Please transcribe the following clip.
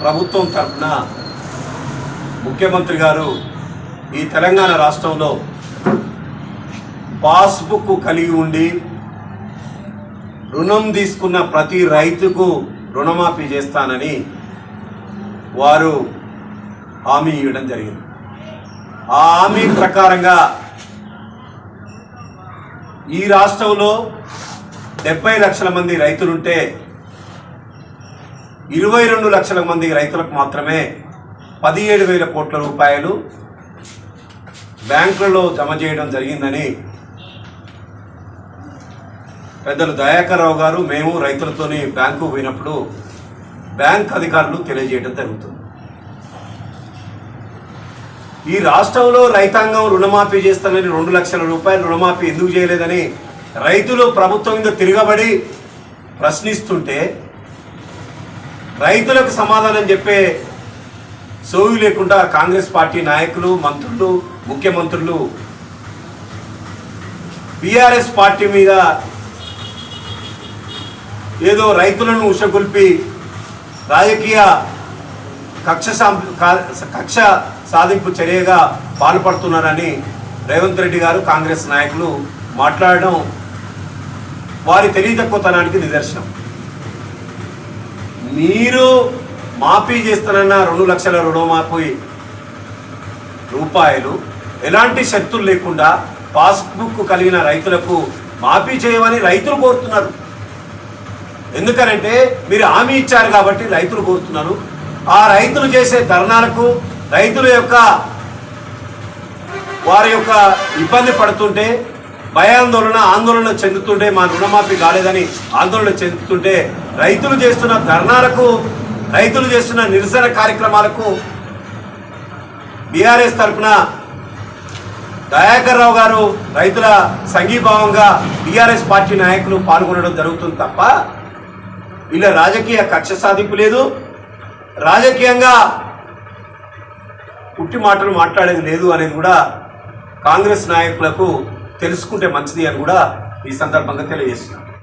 ప్రభుత్వం తరఫున ముఖ్యమంత్రి గారు ఈ తెలంగాణ రాష్ట్రంలో పాస్బుక్ కలిగి ఉండి రుణం తీసుకున్న ప్రతి రైతుకు రుణమాఫీ చేస్తానని వారు హామీ ఇవ్వడం జరిగింది. ఆ హామీ ప్రకారంగా ఈ రాష్ట్రంలో డెబ్బై లక్షల మంది రైతులుంటే ఇరవై రెండు లక్షల మంది రైతులకు మాత్రమే పదిహేడు వేల కోట్ల రూపాయలు బ్యాంకులలో జమ చేయడం జరిగిందని పెద్దలు దయాకర్రావు గారు మేము రైతులతోని బ్యాంకు పోయినప్పుడు బ్యాంక్ అధికారులు తెలియజేయడం జరుగుతుంది. ఈ రాష్ట్రంలో రైతాంగం రుణమాఫీ చేస్తానని రెండు లక్షల రూపాయలు రుణమాఫీ ఎందుకు చేయలేదని రైతులు ప్రభుత్వం మీద తిరగబడి ప్రశ్నిస్తుంటే రైతులకు సమాధానం చెప్పే సోవి లేకుండా కాంగ్రెస్ పార్టీ నాయకులు మంత్రులు ముఖ్యమంత్రులు బీఆర్ఎస్ పార్టీ మీద ఏదో రైతులను ఉషగొల్పి రాజకీయ కక్ష కక్ష సాధింపు చర్యగా పాల్పడుతున్నారని రేవంత్ రెడ్డి గారు కాంగ్రెస్ నాయకులు మాట్లాడడం వారి తెలియతక్కువతనానికి నిదర్శనం. మీరు మాఫీ చేస్తానన్న రెండు లక్షల రుణమాఫీ రూపాయలు ఎలాంటి షరతులు లేకుండా పాస్బుక్ కలిగిన రైతులకు మాఫీ చేయమని రైతులు కోరుతున్నారు. ఎందుకనంటే మీరు హామీ ఇచ్చారు కాబట్టి రైతులు కోరుతున్నారు. ఆ రైతులు చేసే ధర్నాలకు రైతుల యొక్క వారి యొక్క ఇబ్బంది పడుతుంటే భయాందోళన ఆందోళన చెందుతుంటే మా రుణమాఫీ కాలేదని ఆందోళన చెందుతుంటే రైతులు చేస్తున్న ధర్నాలకు రైతులు చేస్తున్న నిరసన కార్యక్రమాలకు బీఆర్ఎస్ తరఫున దయాకర్ రావు గారు రైతుల సంఘీభావంగా బీఆర్ఎస్ పార్టీ నాయకులు పాల్గొనడం జరుగుతుంది తప్ప వీళ్ళ రాజకీయ కక్ష సాధింపు లేదు. రాజకీయంగా పుట్టి మాటలు మాట్లాడేది లేదు అనేది కూడా కాంగ్రెస్ నాయకులకు తెలుసుకుంటే మంచిది అని కూడా ఈ సందర్భంగా తెలియజేస్తున్నాను